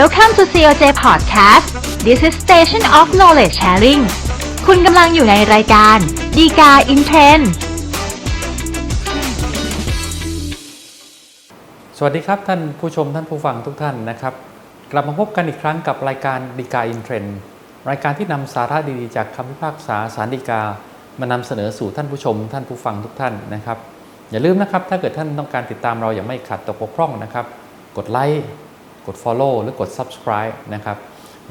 Welcome to COJ Podcast This is Station of Knowledge Sharing คุณกำลังอยู่ในรายการดีกา in Trend สวัสดีครับท่านผู้ชมท่านผู้ฟังทุกท่านนะครับ กลับมาพบกันอีกครั้งกับรายการดีกาอินเทรนรายการที่นำสาระดีๆจากคำพิพากษาสารดีกามานำเสนอสู่ท่านผู้ชม ท่านผู้ฟังทุกท่านนะครับ อย่าลืมนะครับ ถ้าเกิดท่านต้องการติดตามเราอย่างไม่ขัดตกบกพร่องนะครับ กดไลค์ กด Follow หรือกด Subscribe นะครับ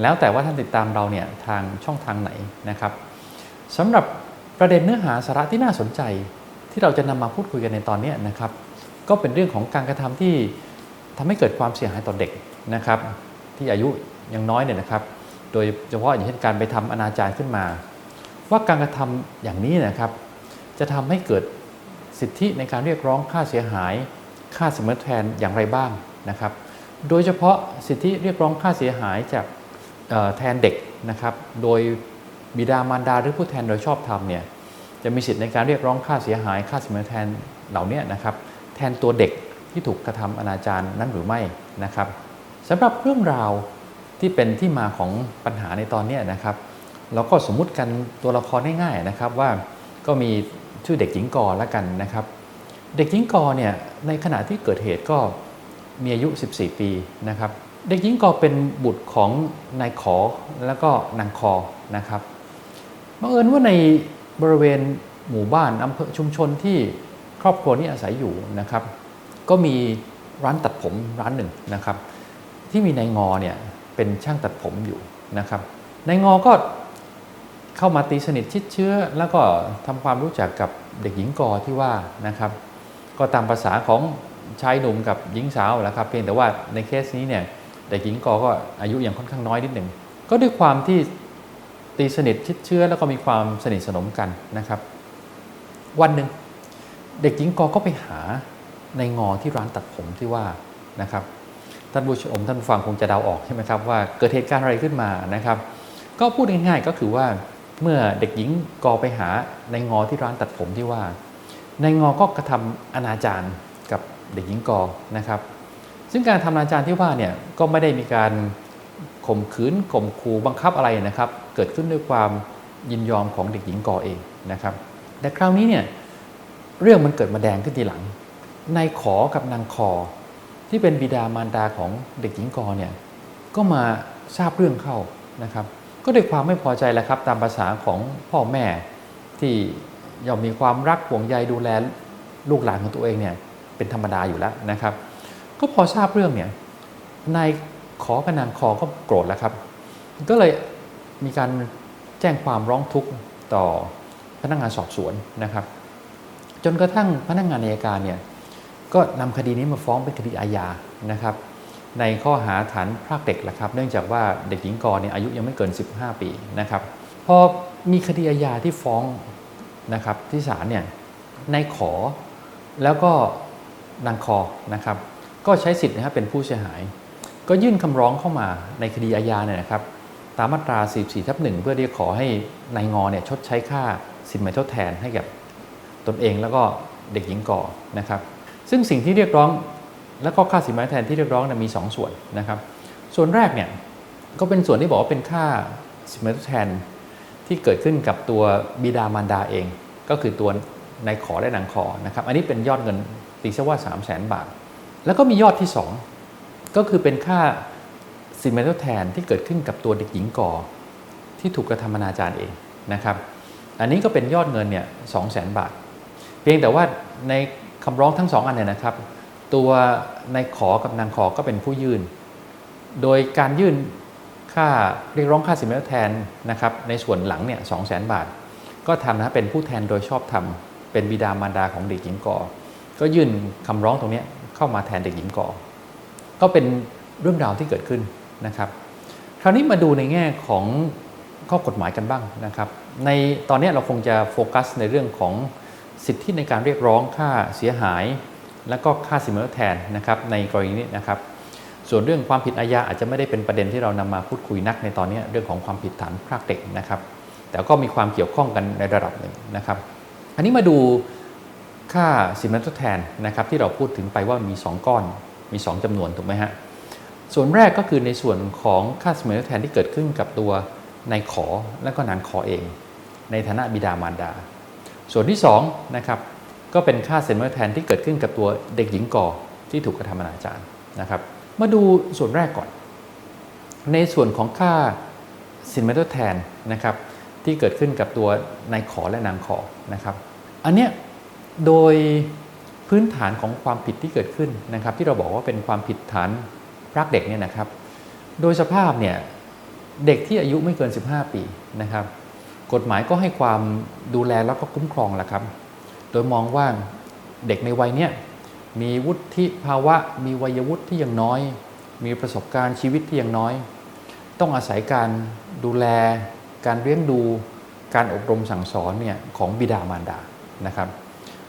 แล้วแต่ว่าท่านติดตามเราเนี่ยทางช่องทางไหนนะครับสำหรับประเด็นเนื้อหาสาระที่น่าสนใจที่เราจะนำมาพูดคุยกันในตอนนี้นะครับ ก็เป็นเรื่องของการกระทำที่ทำให้เกิดความเสียหายต่อเด็กนะครับ ที่อายุยังน้อยเนี่ยนะครับ โดยเฉพาะอย่างเช่นการไปทำอนาจารขึ้นมา ว่าการกระทำอย่างนี้นะครับ จะทำให้เกิดสิทธิในการเรียกร้องค่าเสียหาย ค่าสมรแทนอย่างไรบ้างนะครับ โดยเฉพาะสิทธิเรียกร้องค่าเสียหายจากแทนเด็กนะครับโดยบิดามารดาหรือผู้แทนโดยชอบธรรมเนี่ยจะมีสิทธิในการเรียกร้องค่าเสียหาย ค่าสมรทแทนเหล่านี้นะครับแทนตัวเด็กที่ถูกกระทำอนาจารนั้นหรือไม่นะครับสำหรับเรื่องราวที่เป็นที่มาของปัญหาในตอนนี้นะครับเราก็สมมุติกันตัวละครง่ายๆนะครับว่าก็มีชื่อเด็กหญิงกอแล้วกันนะครับ เด็กหญิงกอเนี่ยในขณะที่เกิดเหตุก็ มีอายุ 14 ปีนะครับ เด็กหญิงกอเป็นบุตรของนายขอแล้วก็นางคอนะครับบังเอิญว่าในบริเวณหมู่บ้านอำเภอชุมชนที่ครอบครัวนี้อาศัยอยู่นะครับ ก็มีร้านตัดผมร้านหนึ่งนะครับ ที่มีนายงอเนี่ยเป็นช่างตัดผมอยู่นะครับนายงอก็เข้ามาตีสนิทชิดเชื้อ แล้วก็ทำความรู้จักกับเด็กหญิงกอที่ว่านะครับ ก็ตามภาษาของ ชายหนุ่มกับหญิงสาวแหละครับ เพียงแต่ว่าในเคสนี้เนี่ยเด็กหญิงกอก็อายุยังค่อนข้างน้อยนิดหนึ่งก็ด้วยความที่ตีสนิทชิดเชื้อแล้วก็มีความสนิทสนมกันนะครับ วันหนึ่งเด็กหญิงกอก็ไปหาในงอที่ร้านตัดผมที่ว่านะครับท่านผู้ชมท่านฟังคงจะเดาออกใช่ไหมครับว่าเกิดเหตุการณ์อะไรขึ้นมานะครับ ก็พูดง่ายๆก็คือว่าเมื่อเด็กหญิงกอไปหาในงอที่ร้านตัดผมที่ว่า ในงอก็กระทำอนาจาร เด็กหญิงกอนะครับ ซึ่งการทำนาจารที่ว่าเนี่ยก็ไม่ได้มีการข่มขืนข่มขู่บังคับอะไรนะครับ เกิดขึ้นด้วยความยินยอมของเด็กหญิงกอเองนะครับ แต่คราวนี้เนี่ยเรื่องมันเกิดมาแดงขึ้นทีหลังนายขอกับนางคอที่เป็นบิดามารดาของเด็กหญิงกอเนี่ยก็มาทราบเรื่องเข้านะครับ ก็ด้วยความไม่พอใจแหละครับ ตามภาษาของพ่อแม่ที่ย่อมมีความรักห่วงใยดูแลลูกหลานของตัวเองเนี่ย เป็นธรรมดาอยู่แล้วนะครับ ก็พอทราบเรื่องเนี่ยนายขอกับนางคอก็โกรธแล้วครับ ก็เลยมีการแจ้งความร้องทุกข์ต่อพนักงานสอบสวนนะครับ จนกระทั่งพนักงานอัยการเนี่ยก็นำคดีนี้มาฟ้องเป็นคดีอาญานะครับ ในข้อหาฐานพรากเด็กแหละครับ เนื่องจากว่าเด็กหญิงกรเนี่ยอายุยังไม่เกิน 15 ปีนะครับพอมีคดีอาญาที่ฟ้องนะครับที่ศาลเนี่ยนายขอแล้วก็ นางคอนะครับ ก็ใช้สิทธิ์นะครับเป็นผู้เสียหาย ก็ยื่นคำร้องเข้ามาในคดีอาญาเนี่ยนะครับ ตามมาตรา 44ทับหนึ่งเพื่อที่จะขอให้นายงอเนี่ยชดใช้ค่าสินไหมทดแทนให้กับตนเองแล้วก็เด็กหญิงก่อนะครับ ซึ่งสิ่งที่เรียกร้องแล้วก็ค่าสินไหมทดแทนที่เรียกร้องเนยมี 2 ส่วนนะครับ ส่วนแรกเนี่ยก็เป็นส่วนที่บอกว่าเป็นค่าสินไหมทดแทนที่เกิดขึ้นกับตัวบิดามารดาเอง ก็คือตัวนายขอและนางขอนะครับ อันนี้เป็นยอดเงิน ตีซะว่า 3 0 0 0 0 0 บาท แล้วก็มียอดที่ 2 ก็คือเป็นค่าสินไหมทดแทนที่เกิดขึ้นกับตัวเด็กหญิงก่อ ที่ถูกกระทำอนาจารเองนะครับ อันนี้ก็เป็นยอดเงินเนี่ยสองแสนบาท เพียงแต่ว่าในคำร้องทั้งสองอันเนี่ยนะครับ ตัวนายขอกับนางขอก็เป็นผู้ยื่น โดยการยื่นค่าเรียกร้องค่าสินไหมทดแทนนะครับ ในส่วนหลังเนี่ยสองแสนบาท ก็ทำนะเป็นผู้แทนโดยชอบธรรมเป็นบิดามารดาของเด็กหญิงก่อ ก็ยื่นคำร้องตรงนี้เข้ามาแทนเด็กหญิงก่อ ก็เป็นเรื่องราวที่เกิดขึ้นนะครับ คราวนี้มาดูในแง่ของข้อกฎหมายกันบ้างนะครับ ในตอนนี้เราคงจะโฟกัสในเรื่องของสิทธิในการเรียกร้องค่าเสียหาย และก็ค่าสินไหมทดแทนนะครับในกรณีนี้นะครับ ส่วนเรื่องความผิดอาญาอาจจะไม่ได้เป็นประเด็นที่เรานำมาพูดคุยนักในตอนนี้เรื่องของความผิดฐานพรากเด็กนะครับ แต่ก็มีความเกี่ยวข้องกันในระดับหนึ่งนะครับ อันนี้มาดู ค่าสินไหมทดแทนนะครับที่เราพูดถึงไปว่ามี 2 ก้อนมี 2จำนวนถูกไหมฮะส่วนแรกก็คือในส่วนของค่าสมรทดแทนที่เกิดขึ้นกับตัวนายขอและก็นางขอเอง ในฐานะบิดามารดา ส่วนที่2นะครับก็เป็นค่าสินไหมทดแทนที่เกิดขึ้นกับตัวเด็กหญิงก่อที่ถูกกระทำอนาจารนะครับ มาดูส่วนแรกก่อน ในส่วนของค่าสินไหมทดแทนนะครับที่เกิดขึ้นกับตัวนายขอและนางขอนะครับ อันเนี้ย โดยพื้นฐานของความผิดที่เกิดขึ้นนะครับ ที่เราบอกว่าเป็นความผิดฐานพรากเด็กเนี่ยนะครับ โดยสภาพเนี่ยเด็กที่อายุไม่เกิน 15 ปีนะครับ กฎหมายก็ให้ความดูแลแล้วก็คุ้มครองแหละครับ โดยมองว่าเด็กในวัยเนี้ยมีวุฒิภาวะ มีวัยวุฒิที่ยังน้อย มีประสบการณ์ชีวิตที่ยังน้อย ต้องอาศัยการดูแล การเลี้ยงดู การอบรมสั่งสอนเนี่ยของบิดามารดานะครับ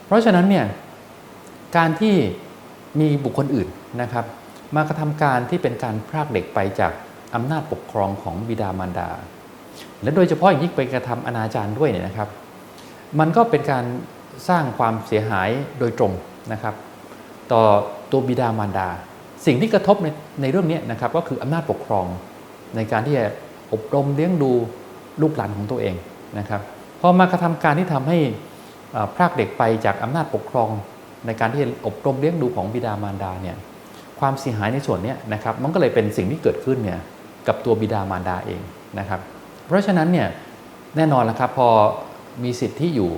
เพราะฉะนั้นเนี่ยการที่มีบุคคลอื่นนะครับ มากระทำการที่เป็นการพรากเด็กไปจากอำนาจปกครองของบิดามารดา และโดยเฉพาะอย่างยิ่งไปกระทำอนาจารด้วยเนี่ยนะครับ มันก็เป็นการสร้างความเสียหายโดยตรงนะครับ ต่อตัวบิดามารดา สิ่งที่กระทบในในเรื่องนี้นะครับก็คืออำนาจปกครองในการที่จะอบรมเลี้ยงดูลูกหลานของตัวเองนะครับพอมากระทำการที่ทำให้ พรากเด็กไปจากอำนาจปกครอง ในการที่อบรมเลี้ยงดูของบิดามารดาเนี่ยความเสียหายในส่วนนี้นะครับมันก็เลยเป็นสิ่งที่เกิดขึ้นเนี่ยกับตัวบิดามารดาเองนะครับ เพราะฉะนั้นเนี่ยแน่นอนล้วครับพอมีสิทธิอยู่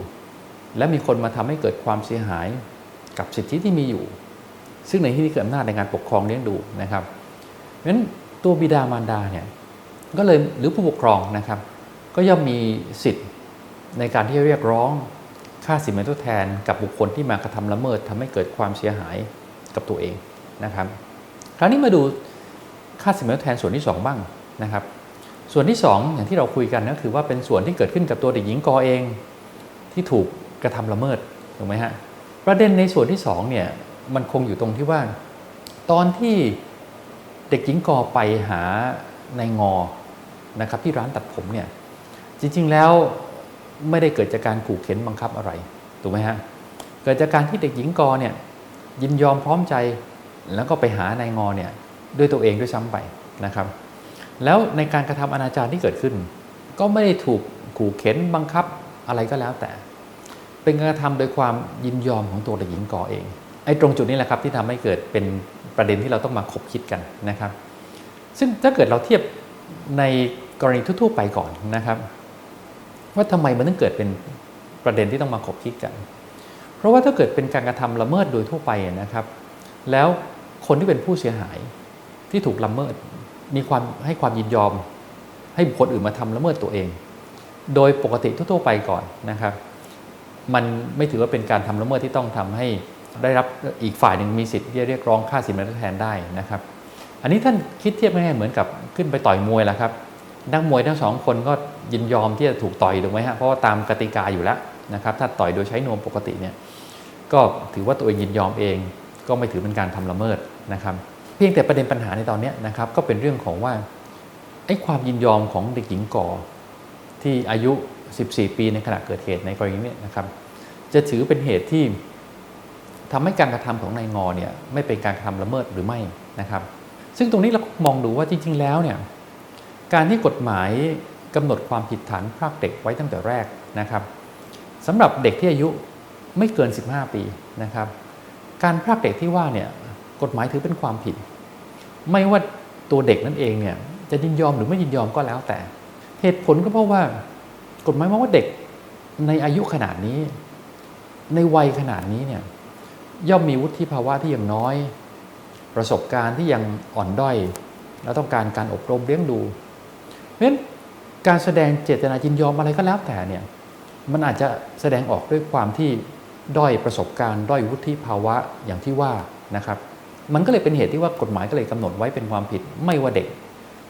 และมีคนมาทำให้เกิดความเสียหายกับสิทธิที่มีอยู่ ซึ่งในที่นี้เกิดอำนาจในการปกครองเลี้ยงดูนะครับเพราะฉะนั้นตัวบิดามารดาเนี่ยก็เลยหรือผู้ปกครองนะครับ ก็ย่อมมีสิทธิ์ในการที่จะเรียกร้อง ค่าสินไหมทดแทนกับบุคคลที่มากระทำละเมิดทำให้เกิดความเสียหายกับตัวเองนะครับ คราวนี้มาดูค่าสินไหมทดแทนส่วนที่สองบ้างนะครับ ส่วนที่ 2 อย่างที่เราคุยกันก็คือว่าเป็นส่วนที่เกิดขึ้นกับตัวเด็กหญิงกอเองที่ถูกกระทำละเมิดถูกไหมฮะประเด็นในส่วนที่2เนี่ยมันคงอยู่ตรงที่ว่า ตอนที่เด็กหญิงกอไปหาในงอนะครับที่ร้านตัดผมเนี่ยจริงๆแล้ว ไม่ได้เกิดจากการขู่เข็นบังคับอะไรถูกไหมฮะเกิดจากการที่เด็กหญิงกอเนี่ยยินยอมพร้อมใจแล้วก็ไปหานายงอเนี่ยด้วยตัวเองด้วยซ้ำไปนะครับ แล้วในการกระทำอนาจารที่เกิดขึ้น ก็ไม่ได้ถูกขู่เข็นบังคับอะไรก็แล้วแต่ เป็นการกระทำโดยความยินยอมของตัวเด็กหญิงกอเองไอ้ตรงจุดนี้แหละครับที่ทำให้เกิดเป็นประเด็นที่เราต้องมาคบคิดกันนะครับ ซึ่งถ้าเกิดเราเทียบในกรณีทั่วๆไปก่อนนะครับ ว่าทำไมมันถึงเกิดเป็นประเด็นที่ต้องมาคบคิดกัน เพราะว่าถ้าเกิดเป็นการกระทำละเมิดโดยทั่วไปนะครับ แล้วคนที่เป็นผู้เสียหายที่ถูกละเมิดมีความให้ความยินยอม ให้บุคคลอื่นมาทำละเมิดตัวเอง โดยปกติทั่ว ๆ ไปก่อนนะครับ มันไม่ถือว่าเป็นการทำละเมิดที่ต้องทำให้ได้รับอีกฝ่ายหนึ่งมีสิทธิ์ที่จะเรียกร้องค่าสินไหมทดแทนได้นะครับ อันนี้ท่านคิดเทียบง่ายๆเหมือนกับขึ้นไปต่อยมวยแหละครับ นักมวยทั้งสองคนก็ยินยอมที่จะถูกต่อยถูกไหมฮะเพราะว่าตามกติกาอยู่แล้วนะครับถ้าต่อยโดยใช้นวมปกติเนี่ยก็ถือว่าตัวเองยินยอมเอง ก็ไม่ถือเป็นการทำละเมิดนะครับ เพียงแต่ประเด็นปัญหาในตอนนี้นะครับก็เป็นเรื่องของว่าไอ้ความยินยอมของเด็กหญิงก่อที่อายุ 14 ปีในขณะเกิดเหตุในกรณีนี้นะครับ จะถือเป็นเหตุที่ทำให้การกระทำของนายงอเนี่ยไม่เป็นการกระทำละเมิดหรือไม่นะครับ ซึ่งตรงนี้เรามองดูว่าจริง ๆ แล้วเนี่ย การที่กฎหมายกำหนดความผิดฐานพรากเด็กไว้ตั้งแต่แรกนะครับสำหรับเด็กที่อายุไม่เกิน 15 ปีนะครับ การพรากเด็กที่ว่าเนี่ยกฎหมายถือเป็นความผิด ไม่ว่าตัวเด็กนั่นเองเนี่ยจะยินยอมหรือไม่ยินยอมก็แล้วแต่ เหตุผลก็เพราะว่ากฎหมายมองว่าเด็กในอายุขนาดนี้ ในวัยขนาดนี้เนี่ยย่อมมีวุฒิภาวะที่ยังน้อย ประสบการณ์ที่ยังอ่อนด้อย แล้วต้องการการอบรมเลี้ยงดู เพราะฉะนั้นการแสดงเจตนายินยอมอะไรก็แล้วแต่เนี่ยมันอาจจะแสดงออกด้วยความที่ด้อยประสบการณ์ ด้อยวุฒิภาวะอย่างที่ว่านะครับมันก็เลยเป็นเหตุที่ว่ากฎหมายก็เลยกำหนดไว้เป็นความผิดไม่ว่าเด็ก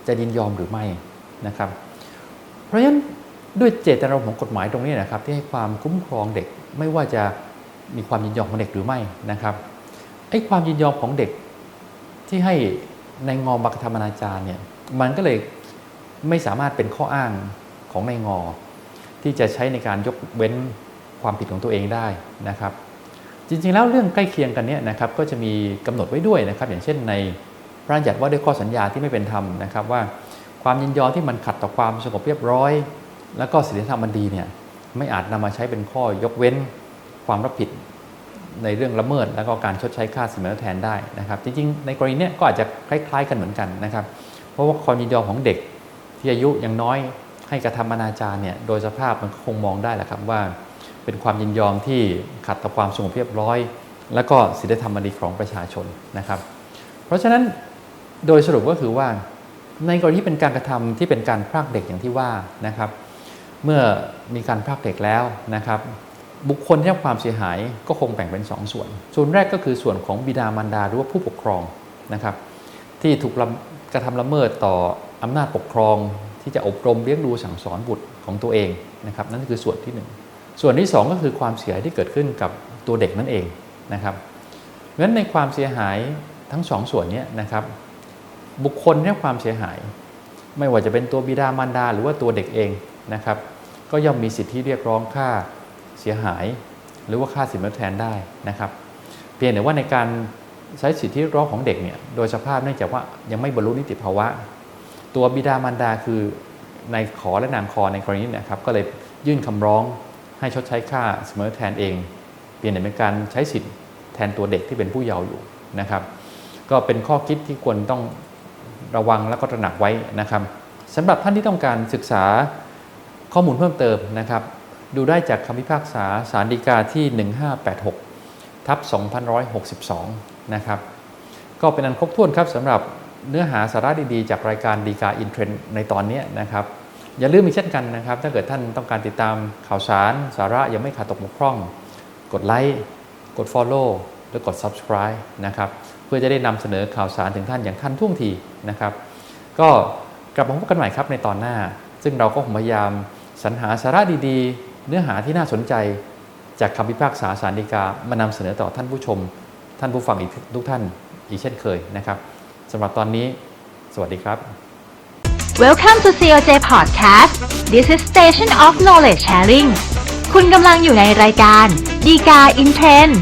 จะยินยอมหรือไม่นะครับ เพราะฉะนั้นด้วยเจตนารมณ์ของกฎหมายตรงนี้นะครับ ที่ให้ความคุ้มครองเด็กไม่ว่าจะมีความยินยอมของเด็กหรือไม่นะครับไอ้ความยินยอมของเด็กที่ให้ในงอบักธรรมนาจารเนี่ยมันก็เลย ไม่สามารถเป็นข้ออ้างของในงอ ที่จะใช้ในการยกเว้นความผิดของตัวเองได้นะครับ จริงๆแล้วเรื่องใกล้เคียงกันเนี่ยนะครับก็จะมีกำหนดไว้ด้วยนะครับ อย่างเช่นในพระราชบัญญัติว่าด้วยข้อสัญญาที่ไม่เป็นธรรมนะครับว่าความยินยอมที่มันขัดต่อความสงบเรียบร้อย แล้วก็ศีลธรรมอันดีเนี่ยไม่อาจนำมาใช้เป็นข้อยกเว้นความรับผิดในเรื่องละเมิดแล้วก็การชดใช้ค่าสินไหมทดแทนได้นะครับ จริงๆ ในกรณีนี้ก็อาจจะคล้าย ๆ กันเหมือนกันนะครับ เพราะว่าความยินยอมของเด็ก ที่อายุยังน้อยให้กระทำอนาจารเนี่ยโดยสภาพมันก็คงมองได้แหละครับว่า เป็นความยินยอมที่ขัดต่อความสงบเรียบร้อย และก็ศีลธรรมอันดีของประชาชนนะครับ เพราะฉะนั้นโดยสรุปก็คือว่า ในกรณีที่เป็นการกระทำที่เป็นการพรากเด็กอย่างที่ว่านะครับ เมื่อมีการพรากเด็กแล้วนะครับ บุคคลที่ได้รับความเสียหายก็คงแบ่งเป็น2ส่วน ส่วนแรกก็คือส่วนของบิดามารดาหรือว่าผู้ปกครองนะครับ ที่ถูกกระทำละเมิดต่อ อำนาจปกครองที่จะอบรมเลี้ยงดูสั่งสอนบุตรของตัวเองนะครับ นั่นคือส่วนที่หนึ่งส่วนที่สองก็คือความเสียหายที่เกิดขึ้นกับตัวเด็กนั่นเองนะครับเพราะฉะนั้นในความเสียหายทั้งสองส่วนนี้นะครับ บุคคลที่ได้ความเสียหาย ไม่ว่าจะเป็นตัวบิดามารดา หรือว่าตัวเด็กเองนะครับ ก็ย่อมมีสิทธิเรียกร้องค่าเสียหาย หรือว่าค่าสินไหมทดแทนได้นะครับ เพียงแต่ว่าในการใช้สิทธิเรียกร้องของเด็กเนี่ยโดยสภาพเนื่องจากว่ายังไม่บรรลุนิติภาวะ ตัวบิดามารดาคือในขอและนางคอในกรณีนี้นะครับก็เลยยื่นคำร้องให้ชดใช้ค่าเสมทดแทนเอง เปลี่ยนเป็นการใช้สิทธิ์แทนตัวเด็กที่เป็นผู้เยาว์อยู่นะครับ ก็เป็นข้อคิดที่ควรต้องระวังและก็ตระหนักไว้นะครับสำหรับท่านที่ต้องการศึกษาข้อมูลเพิ่มเติมนะครับ ดูได้จากคำพิพากษาสารดีกาที่ 1586ทับ2162 นะครับ ก็เป็นอันครบถ้วนครับสำหรับ เนื้อหาสาระดีๆ จากรายการดีกาอินเทรนในตอนนี้นะครับ อย่าลืมอีกเช่นกันนะครับ ถ้าเกิดท่านต้องการติดตามข่าวสาร สาระยังไม่ขาดตกบกพร่อง กดไลค์กด Follow หรือกด Subscribe นะครับเพื่อจะได้นำเสนอข่าวสารถึงท่านอย่างทันท่วงทีนะครับ ก็กลับมาพบกันใหม่ครับในตอนหน้า ซึ่งเราก็พยายามสรรหาสาระดีๆ เนื้อหาที่น่าสนใจจากคำพิพากษาสารดีกามานำเสนอต่อท่านผู้ชม ท่านผู้ฟังอีกทุกท่านอีกเช่นเคยนะครับ สำหรับตอนนี้ สวัสดีครับ Welcome to COJ Podcast This is Station of Knowledge Sharing คุณกำลังอยู่ในรายการดีกา in Trend